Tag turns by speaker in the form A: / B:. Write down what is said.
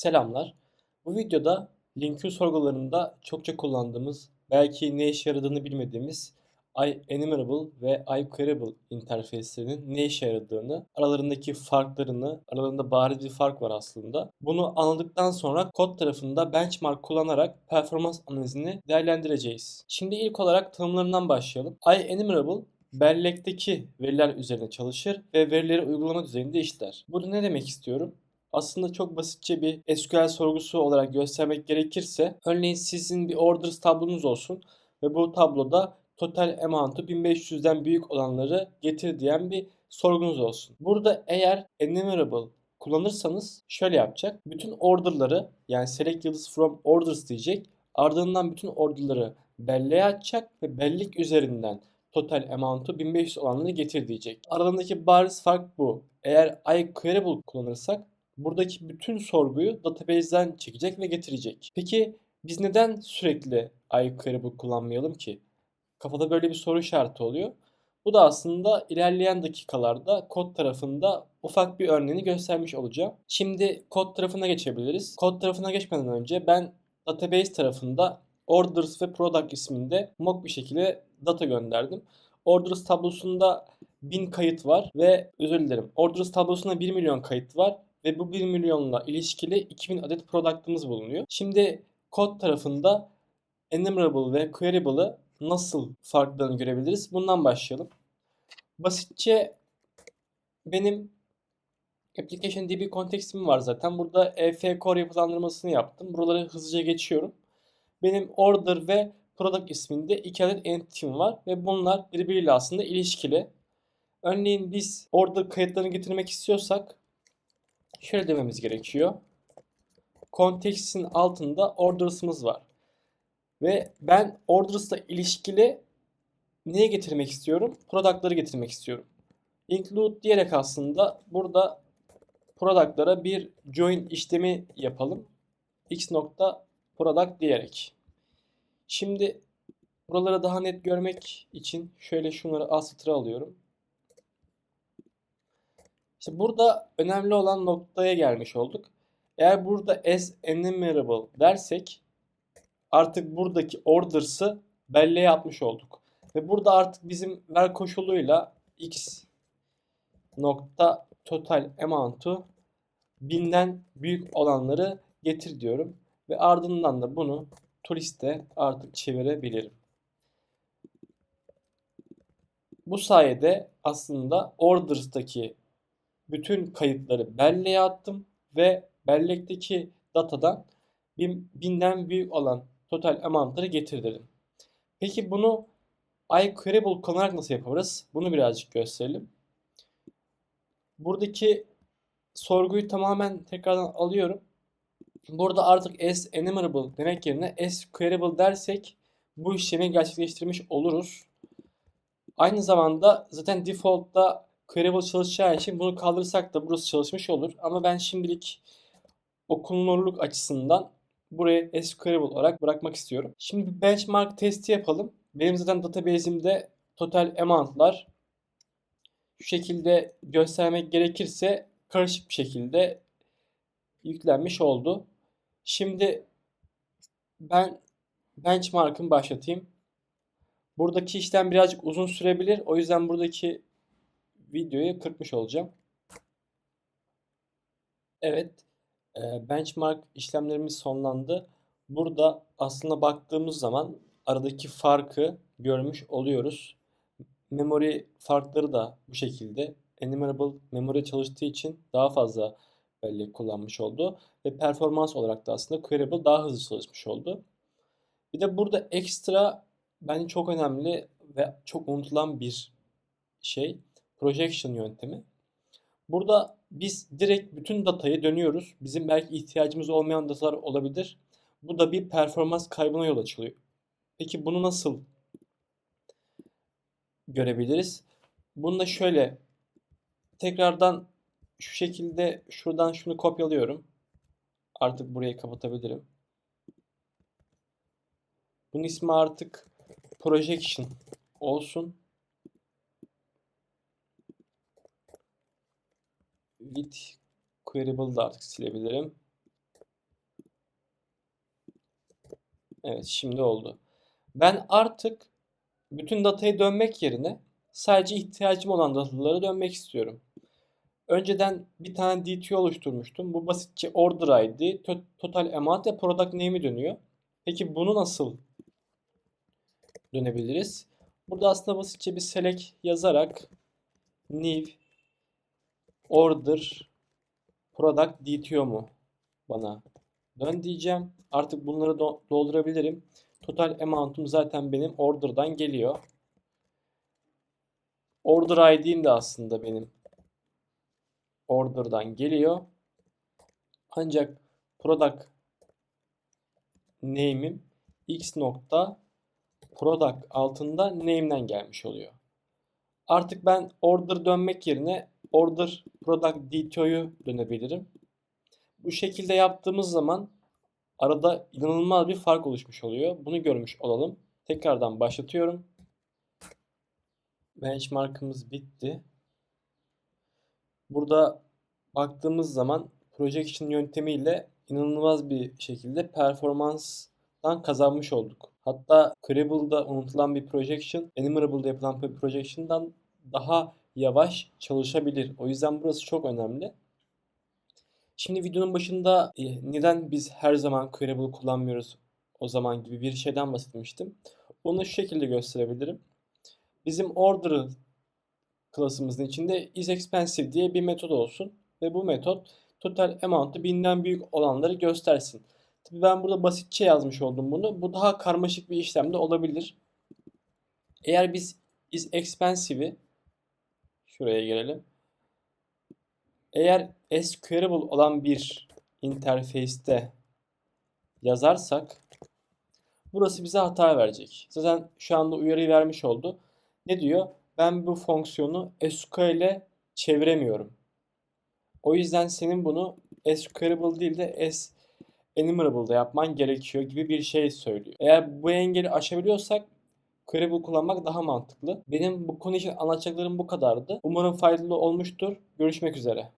A: Selamlar. Bu videoda linkün sorgularında çokça kullandığımız, belki ne işe yaradığını bilmediğimiz IEnumerable ve iQueryable interface'lerinin ne işe yaradığını, aralarındaki farklarını, aralarında bariz bir fark var aslında. Bunu anladıktan sonra kod tarafında benchmark kullanarak performans analizini değerlendireceğiz. Şimdi ilk olarak tanımlarından başlayalım. IEnumerable bellekteki veriler üzerine çalışır ve verileri uygulama düzeyinde işler. Burada ne demek istiyorum? Aslında çok basitçe bir SQL sorgusu olarak göstermek gerekirse örneğin sizin bir orders tablonuz olsun ve bu tabloda total amount'u 1500'den büyük olanları getir diyen bir sorgunuz olsun. Burada eğer enumerable kullanırsanız şöyle yapacak. Bütün order'ları yani select yıldız from orders diyecek. Ardından bütün order'ları belleğe açacak ve bellek üzerinden total amount'u 1500 olanları getir diyecek. Aralarındaki bariz fark bu. Eğer iQueryable kullanırsak buradaki bütün sorguyu database'den çekecek ve getirecek. Peki biz neden sürekli iQueryable kullanmayalım ki? Kafada böyle bir soru işareti oluyor. Bu da aslında ilerleyen dakikalarda kod tarafında ufak bir örneğini göstermiş olacağım. Şimdi kod tarafına geçebiliriz. Kod tarafına geçmeden önce ben database tarafında orders ve product isminde mock bir şekilde data gönderdim. Orders tablosunda 1000 kayıt var ve özür dilerim. Orders tablosunda 1 milyon kayıt var ve bu 1 milyonla ilişkili 2000 adet product'ımız bulunuyor. Şimdi kod tarafında enumerable ve queryable'ı nasıl farklarını görebiliriz? Bundan başlayalım. Basitçe benim Application DB kontekstim var zaten. Burada EF core yapılandırmasını yaptım. Buraları hızlıca geçiyorum. Benim order ve product isminde iki adet entity'm var ve bunlar birbiriyle aslında ilişkili. Örneğin biz order kayıtlarını getirmek istiyorsak şöyle dememiz gerekiyor. Kontekstin altında orders'ımız var. Ve ben orders'la ilişkili neye getirmek istiyorum? Product'ları getirmek istiyorum. Include diyerek aslında burada product'lara bir join işlemi yapalım. x nokta product diyerek. Şimdi buraları daha net görmek için şöyle şunları satıra alıyorum. İşte burada önemli olan noktaya gelmiş olduk. Eğer burada as enumerable dersek artık buradaki orders'ı belleğe atmış olduk. Ve burada artık bizim ver koşuluyla x nokta total amount'u binden büyük olanları getir diyorum. Ve ardından da bunu to liste artık çevirebilirim. Bu sayede aslında orders'taki bütün kayıtları belleğe attım ve bellekteki datadan bin, binden büyük olan total amount'ları getirdim. Peki bunu iQueryable kullanarak nasıl yaparız? Bunu birazcık gösterelim. Buradaki sorguyu tamamen tekrardan alıyorum. Burada artık as enumerable demek yerine as queryable dersek bu işlemi gerçekleştirmiş oluruz. Aynı zamanda zaten default'ta queryable çalışacağı için bunu kaldırırsak da burası çalışmış olur. Ama ben şimdilik okunulurluk açısından burayı SQLable olarak bırakmak istiyorum. Şimdi bir benchmark testi yapalım. Benim zaten database'imde total amount'lar şu şekilde göstermek gerekirse karışık bir şekilde yüklenmiş oldu. Şimdi ben benchmark'ımı başlatayım. Buradaki işlem birazcık uzun sürebilir. O yüzden buradaki videoyu kırpmış olacağım. Evet. Benchmark işlemlerimiz sonlandı. Burada aslında baktığımız zaman aradaki farkı görmüş oluyoruz. Memory farkları da bu şekilde. Enumerable memory çalıştığı için daha fazla bellek kullanmış oldu. Ve performans olarak da aslında Queryable daha hızlı çalışmış oldu. Bir de burada ekstra bence çok önemli ve çok unutulan bir şey projection yöntemi. Burada biz direkt bütün datayı dönüyoruz. Bizim belki ihtiyacımız olmayan datalar olabilir. Bu da bir performans kaybına yol açılıyor. Peki bunu nasıl görebiliriz? Bunu da şöyle tekrardan şu şekilde şuradan şunu kopyalıyorum. Artık burayı kapatabilirim. Bunun ismi artık projection olsun. With queryable da artık silebilirim. Evet şimdi oldu. Ben artık bütün datayı dönmek yerine sadece ihtiyacım olan datalara dönmek istiyorum. Önceden bir tane DT oluşturmuştum. Bu basitçe order ID, to- total amount ve product name'i dönüyor. Peki bunu nasıl dönebiliriz? Burada aslında basitçe bir select yazarak new order product DTO mu bana dön diyeceğim. Artık bunları do- doldurabilirim. Total amount'um zaten benim order'dan geliyor. Order ID'm de aslında benim order'dan geliyor. Ancak product name'im x nokta product altında name'den gelmiş oluyor. Artık ben order dönmek yerine order product DTO'yu dönebilirim. Bu şekilde yaptığımız zaman arada inanılmaz bir fark oluşmuş oluyor. Bunu görmüş olalım. Tekrardan başlatıyorum. Benchmark'ımız bitti. Burada baktığımız zaman projection yöntemiyle inanılmaz bir şekilde performanstan kazanmış olduk. Hatta Cribble'da unutulan bir projection, Enumerable'da yapılan bir projection'dan daha yavaş çalışabilir. O yüzden burası çok önemli. Şimdi videonun başında e, neden biz her zaman Queryable kullanmıyoruz o zaman gibi bir şeyden bahsetmiştim. Onu şu şekilde gösterebilirim. Bizim order klasımızın içinde isExpensive diye bir metot olsun ve bu metot total amount'ı binden büyük olanları göstersin. Tabii ben burada basitçe yazmış oldum bunu. Bu daha karmaşık bir işlemde olabilir. Eğer biz isExpensive'i şuraya gelelim. Eğer SQLable olan bir interface'te yazarsak burası bize hata verecek. Zaten şu anda uyarıyı vermiş oldu. Ne diyor? Ben bu fonksiyonu SQL'e çeviremiyorum. O yüzden senin bunu SQLable değil de S enumerable'da yapman gerekiyor gibi bir şey söylüyor. Eğer bu engeli aşabiliyorsak Queryable kullanmak daha mantıklı. Benim bu konu için anlatacaklarım bu kadardı. Umarım faydalı olmuştur. Görüşmek üzere.